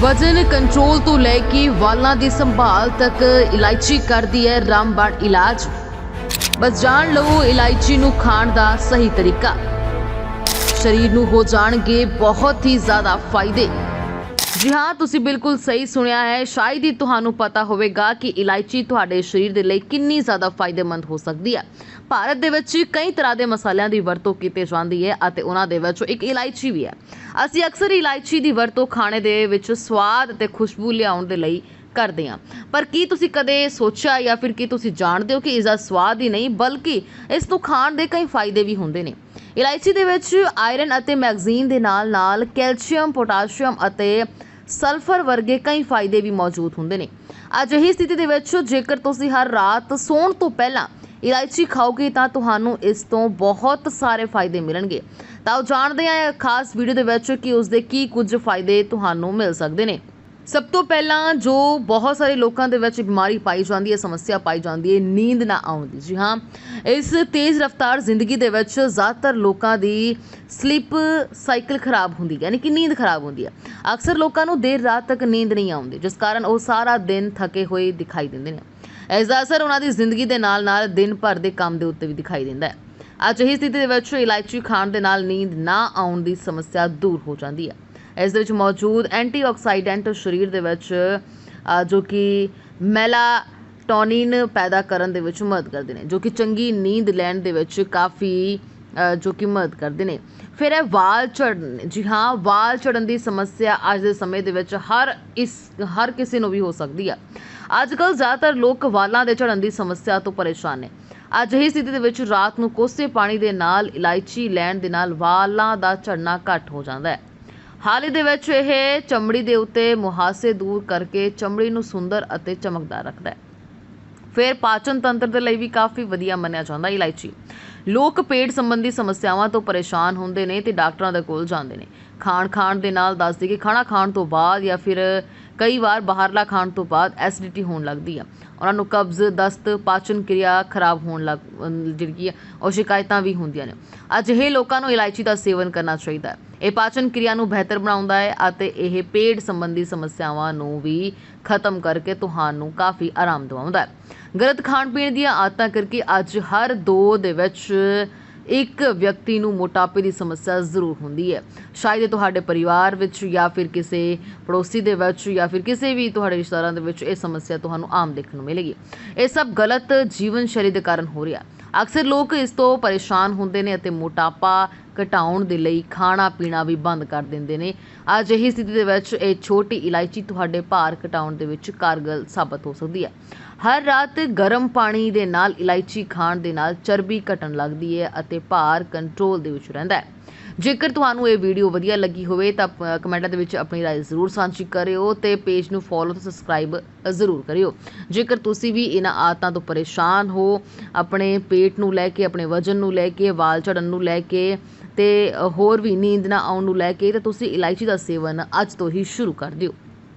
ਵਜ਼ਨ ਕੰਟਰੋਲ ਤੋਂ ਲੈ ਕੇ ਵਾਲਾਂ ਦੀ ਸੰਭਾਲ ਤੱਕ ਇਲਾਇਚੀ ਕਰਦੀ ਹੈ ਰਾਮਬਾਣ ਇਲਾਜ। ਬਸ ਜਾਣ ਲਓ ਇਲਾਇਚੀ ਨੂੰ ਖਾਣ ਦਾ ਸਹੀ ਤਰੀਕਾ। ਸਰੀਰ ਨੂੰ ਹੋ ਜਾਣਗੇ ਬਹੁਤ ਹੀ ਜ਼ਿਆਦਾ ਫਾਇਦੇ। ਜੀ ਹਾਂ, ਤੁਸੀਂ ਬਿਲਕੁਲ ਸਹੀ ਸੁਣਿਆ ਹੈ। ਸ਼ਾਇਦ ਹੀ ਤੁਹਾਨੂੰ ਪਤਾ ਹੋਵੇਗਾ ਕਿ ਇਲਾਇਚੀ ਤੁਹਾਡੇ ਸਰੀਰ ਦੇ ਲਈ ਕਿੰਨੀ ਜ਼ਿਆਦਾ ਫਾਇਦੇਮੰਦ ਹੋ ਸਕਦੀ ਹੈ। ਭਾਰਤ ਦੇ ਵਿੱਚ ਕਈ ਤਰ੍ਹਾਂ ਦੇ ਮਸਾਲਿਆਂ ਦੀ ਵਰਤੋਂ ਕੀਤੀ ਜਾਂਦੀ ਹੈ ਅਤੇ ਉਹਨਾਂ ਦੇ ਵਿੱਚੋਂ ਇੱਕ ਇਲਾਇਚੀ ਵੀ ਹੈ। ਅਸੀਂ ਅਕਸਰ ਇਲਾਇਚੀ ਦੀ ਵਰਤੋਂ ਖਾਣੇ ਦੇ ਵਿੱਚ ਸਵਾਦ ਅਤੇ ਖੁਸ਼ਬੂ ਲਿਆਉਣ ਦੇ ਲਈ ਕਰਦੇ ਹਾਂ। ਪਰ ਕੀ ਤੁਸੀਂ ਕਦੇ ਸੋਚਿਆ ਜਾਂ ਫਿਰ ਕੀ ਤੁਸੀਂ ਜਾਣਦੇ ਹੋ ਕਿ ਇਸ ਦਾ ਸਵਾਦ ਹੀ ਨਹੀਂ, ਬਲਕਿ ਇਸ ਨੂੰ ਖਾਣ ਦੇ ਕਈ ਫਾਇਦੇ ਵੀ ਹੁੰਦੇ ਨੇ? ਇਲਾਇਚੀ ਦੇ ਵਿੱਚ ਆਇਰਨ ਅਤੇ ਮੈਗਜ਼ੀਨ ਦੇ ਨਾਲ ਨਾਲ ਕੈਲਸ਼ੀਅਮ, ਪੋਟਾਸ਼ੀਅਮ ਅਤੇ ਸਲਫਰ ਵਰਗੇ ਕਈ ਫਾਇਦੇ ਵੀ ਮੌਜੂਦ ਹੁੰਦੇ ਨੇ। ਅਜਿਹੀ ਸਥਿਤੀ ਦੇ ਵਿੱਚ ਜੇਕਰ ਤੁਸੀਂ ਹਰ ਰਾਤ ਸੌਣ ਤੋਂ ਪਹਿਲਾਂ ਇਲਾਇਚੀ ਖਾਓਗੇ ਤਾਂ ਤੁਹਾਨੂੰ ਇਸ ਤੋਂ ਬਹੁਤ ਸਾਰੇ ਫਾਇਦੇ ਮਿਲਣਗੇ। ਤਾਂ ਉਹ ਜਾਣਦੇ ਹਾਂ ਖਾਸ ਵੀਡੀਓ ਦੇ ਵਿੱਚ ਕਿ ਉਸ ਦੇ ਕੀ ਕੁਝ ਫਾਇਦੇ ਤੁਹਾਨੂੰ ਮਿਲ ਸਕਦੇ ਨੇ। ਸਭ ਤੋਂ ਪਹਿਲਾਂ ਜੋ ਬਹੁਤ ਸਾਰੇ ਲੋਕਾਂ ਦੇ ਵਿੱਚ ਬਿਮਾਰੀ ਪਾਈ ਜਾਂਦੀ ਹੈ, ਸਮੱਸਿਆ ਪਾਈ ਜਾਂਦੀ ਹੈ, ਨੀਂਦ ਨਾ ਆਉਣ ਦੀ। ਜੀ ਹਾਂ, ਇਸ ਤੇਜ਼ ਰਫ਼ਤਾਰ ਜ਼ਿੰਦਗੀ ਦੇ ਵਿੱਚ ਜ਼ਿਆਦਾਤਰ ਲੋਕਾਂ ਦੀ ਸਲੀਪ ਸਾਈਕਲ ਖਰਾਬ ਹੁੰਦੀ ਹੈ, ਯਾਨੀ ਕਿ ਨੀਂਦ ਖਰਾਬ ਹੁੰਦੀ ਹੈ। ਅਕਸਰ ਲੋਕਾਂ ਨੂੰ ਦੇਰ ਰਾਤ ਤੱਕ ਨੀਂਦ ਨਹੀਂ ਆਉਂਦੀ, ਜਿਸ ਕਾਰਨ ਉਹ ਸਾਰਾ ਦਿਨ ਥਕੇ ਹੋਏ ਦਿਖਾਈ ਦਿੰਦੇ ਨੇ। ਇਸ ਦਾ ਅਸਰ ਉਹਨਾਂ ਦੀ ਜ਼ਿੰਦਗੀ ਦੇ ਨਾਲ ਨਾਲ ਦਿਨ ਭਰ ਦੇ ਕੰਮ ਦੇ ਉੱਤੇ ਵੀ ਦਿਖਾਈ ਦਿੰਦਾ ਹੈ। ਅਜਿਹੀ ਸਥਿਤੀ ਦੇ ਵਿੱਚ ਇਲਾਇਚੀ ਖਾਣ ਦੇ ਨਾਲ ਨੀਂਦ ਨਾ ਆਉਣ ਦੀ ਸਮੱਸਿਆ ਦੂਰ ਹੋ ਜਾਂਦੀ ਹੈ। ਇਸ ਦੇ ਵਿੱਚ ਮੌਜੂਦ ਐਂਟੀਆਕਸਾਈਡੈਂਟ ਸਰੀਰ ਦੇ ਵਿੱਚ ਜੋ ਕਿ ਮੈਲਾਟੋਨਿਨ ਪੈਦਾ ਕਰਨ ਦੇ ਵਿੱਚ ਮਦਦ ਕਰਦੇ ਨੇ, ਜੋ ਕਿ ਚੰਗੀ ਨੀਂਦ ਲੈਣ ਦੇ ਵਿੱਚ ਕਾਫੀ ਜੋ ਕਿ ਮਦਦ ਕਰਦੇ ਨੇ। ਫਿਰ ਹੈ ਵਾਲ ਝੜਨ, ਜੀ ਹਾਂ, ਵਾਲ ਝੜਨ ਦੀ ਸਮੱਸਿਆ ਅੱਜ ਦੇ ਸਮੇਂ ਦੇ ਵਿੱਚ ਹਰ ਇਸ, ਹਰ ਕਿਸੇ ਨੂੰ ਵੀ ਹੋ ਸਕਦੀ ਹੈ ਅੱਜ ਕੱਲ੍ਹ ਜ਼ਿਆਦਾਤਰ ਲੋਕ ਵਾਲਾਂ ਦੇ ਝੜਨ ਦੀ ਸਮੱਸਿਆ ਤੋਂ ਪਰੇਸ਼ਾਨ ਨੇ। ਅਜਿਹੀ ਸਥਿਤੀ ਦੇ ਵਿੱਚ ਰਾਤ ਨੂੰ ਕੋਸੇ ਪਾਣੀ ਦੇ ਨਾਲ ਇਲਾਇਚੀ ਲੈਣ ਦੇ ਨਾਲ ਵਾਲਾਂ ਦਾ ਝੜਨਾ ਘੱਟ ਹੋ ਜਾਂਦਾ ਹੈ। ਹਾਲ ਹੀ ਦੇ ਵਿੱਚ ਇਹ ਚਮੜੀ ਦੇ ਉੱਤੇ ਮੁਹਾਸੇ ਦੂਰ ਕਰਕੇ ਚਮੜੀ ਨੂੰ ਸੁੰਦਰ ਅਤੇ ਚਮਕਦਾਰ ਰੱਖਦਾ ਹੈ। ਫਿਰ ਪਾਚਨ ਤੰਤਰ ਦੇ ਲਈ ਵੀ ਕਾਫੀ ਵਧੀਆ ਮੰਨਿਆ ਜਾਂਦਾ ਇਲਾਇਚੀ। ਲੋਕ ਪੇਟ ਸੰਬੰਧੀ ਸਮੱਸਿਆਵਾਂ ਤੋਂ ਪਰੇਸ਼ਾਨ ਹੁੰਦੇ ਨੇ ਤੇ ਡਾਕਟਰਾਂ ਦੇ ਕੋਲ ਜਾਂਦੇ ਨੇ। ਖਾਣ ਖਾਣ ਦੇ ਨਾਲ ਦੱਸਦੇ ਕਿ ਖਾਣਾ ਖਾਣ ਤੋਂ ਬਾਅਦ ਜਾਂ ਫਿਰ ਕਈ ਵਾਰ ਬਾਹਰਲਾ ਖਾਣ ਤੋਂ ਬਾਅਦ ਐਸਿਡਿਟੀ ਹੋਣ ਲੱਗਦੀ ਆ। ਉਹਨਾਂ ਨੂੰ ਕਬਜ਼, ਦਸਤ, ਪਾਚਨ ਕਿਰਿਆ ਖਰਾਬ ਹੋਣ ਲੱਗ ਜਿਹੜੀ ਆ, ਉਹ ਸ਼ਿਕਾਇਤਾਂ ਵੀ ਹੁੰਦੀਆਂ ਨੇ। ਅਜਿਹੇ ਲੋਕਾਂ ਨੂੰ ਇਲਾਇਚੀ ਦਾ ਸੇਵਨ ਕਰਨਾ ਚਾਹੀਦਾ ਹੈ। ਇਹ ਪਾਚਨ ਕਿਰਿਆ ਨੂੰ ਬਿਹਤਰ ਬਣਾਉਂਦਾ ਹੈ ਅਤੇ ਇਹ ਪੇਟ ਸੰਬੰਧੀ ਸਮੱਸਿਆਵਾਂ ਨੂੰ ਵੀ ਖਤਮ ਕਰਕੇ ਤੁਹਾਨੂੰ ਕਾਫੀ ਆਰਾਮ ਦਿਵਾਉਂਦਾ ਹੈ। ਗਲਤ ਖਾਣ ਪੀਣ ਦੀਆਂ ਆਦਤਾਂ ਕਰਕੇ ਅੱਜ ਹਰ ਦੋ ਦੇ ਵਿੱਚ ਇੱਕ ਵਿਅਕਤੀ ਨੂੰ ਮੋਟਾਪੇ ਦੀ ਸਮੱਸਿਆ ਜ਼ਰੂਰ ਹੁੰਦੀ ਹੈ। ਸ਼ਾਇਦ ਇਹ ਤੁਹਾਡੇ ਪਰਿਵਾਰ ਵਿੱਚ ਜਾਂ ਫਿਰ ਕਿਸੇ ਪੜੋਸੀ ਦੇ ਵਿੱਚ ਜਾਂ ਫਿਰ ਕਿਸੇ ਵੀ ਤੁਹਾਡੇ ਰਿਸ਼ਤੇਦਾਰਾਂ ਦੇ ਵਿੱਚ ਇਹ ਸਮੱਸਿਆ ਤੁਹਾਨੂੰ ਆਮ ਦੇਖਣ ਨੂੰ ਮਿਲੇਗੀ। ਇਹ ਸਭ ਗਲਤ ਜੀਵਨ ਸ਼ੈਲੀ ਦੇ ਕਾਰਨ ਹੋ ਰਿਹਾ। ਅਕਸਰ ਲੋਕ ਇਸ ਤੋਂ ਪਰੇਸ਼ਾਨ ਹੁੰਦੇ ਨੇ ਅਤੇ ਮੋਟਾਪਾ ਘਟਾਉਣ ਦੇ ਲਈ ਖਾਣਾ ਪੀਣਾ ਵੀ ਬੰਦ ਕਰ ਦਿੰਦੇ ਨੇ। ਅਜਿਹੀ ਸਥਿਤੀ ਦੇ ਵਿੱਚ ਇਹ ਛੋਟੀ ਇਲਾਇਚੀ ਤੁਹਾਡੇ ਭਾਰ ਘਟਾਉਣ ਦੇ ਵਿੱਚ ਕਾਰਗਰ ਸਾਬਤ ਹੋ ਸਕਦੀ ਹੈ। ਹਰ ਰਾਤ ਗਰਮ ਪਾਣੀ ਦੇ ਨਾਲ ਇਲਾਇਚੀ ਖਾਣ ਦੇ ਨਾਲ ਚਰਬੀ ਘਟਣ ਲੱਗਦੀ ਹੈ ਅਤੇ ਭਾਰ ਕੰਟਰੋਲ ਦੇ ਵਿੱਚ ਰਹਿੰਦਾ ਹੈ। ਜੇਕਰ ਤੁਹਾਨੂੰ ਇਹ ਵੀਡੀਓ ਵਧੀਆ ਲੱਗੀ ਹੋਵੇ ਤਾਂ ਪ- ਕਮੈਂਟਾਂ ਦੇ ਵਿੱਚ ਆਪਣੀ رائے ਜ਼ਰੂਰ ਸਾਂਝੀ ਕਰਿਓ ਤੇ ਪੇਜ ਨੂੰ ਫੋਲੋ ਤੇ ਸਬਸਕ੍ਰਾਈਬ ਜ਼ਰੂਰ ਕਰਿਓ ਜੇਕਰ ਤੁਸੀਂ ਵੀ ਇਹਨਾਂ ਆਦਤਾਂ ਤੋਂ ਪਰੇਸ਼ਾਨ ਹੋ ਆਪਣੇ ਪੇਟ ਨੂੰ ਲੈ ਕੇ ਆਪਣੇ ਵਜਨ ਨੂੰ ਲੈ ਕੇ ਵਾਲ ਝੜਨ ਨੂੰ ਲੈ ਕੇ ਤੇ ਅ, ਹੋਰ ਵੀ ਨੀਂਦ ਨਾ ਆਉਣ ਨੂੰ ਲੈ ਕੇ ਤਾਂ ਤੁਸੀਂ ਇਲਾਇਚੀ ਦਾ ਸੇਵਨ ਅੱਜ ਤੋਂ ਹੀ ਸ਼ੁਰੂ ਕਰ ਦਿਓ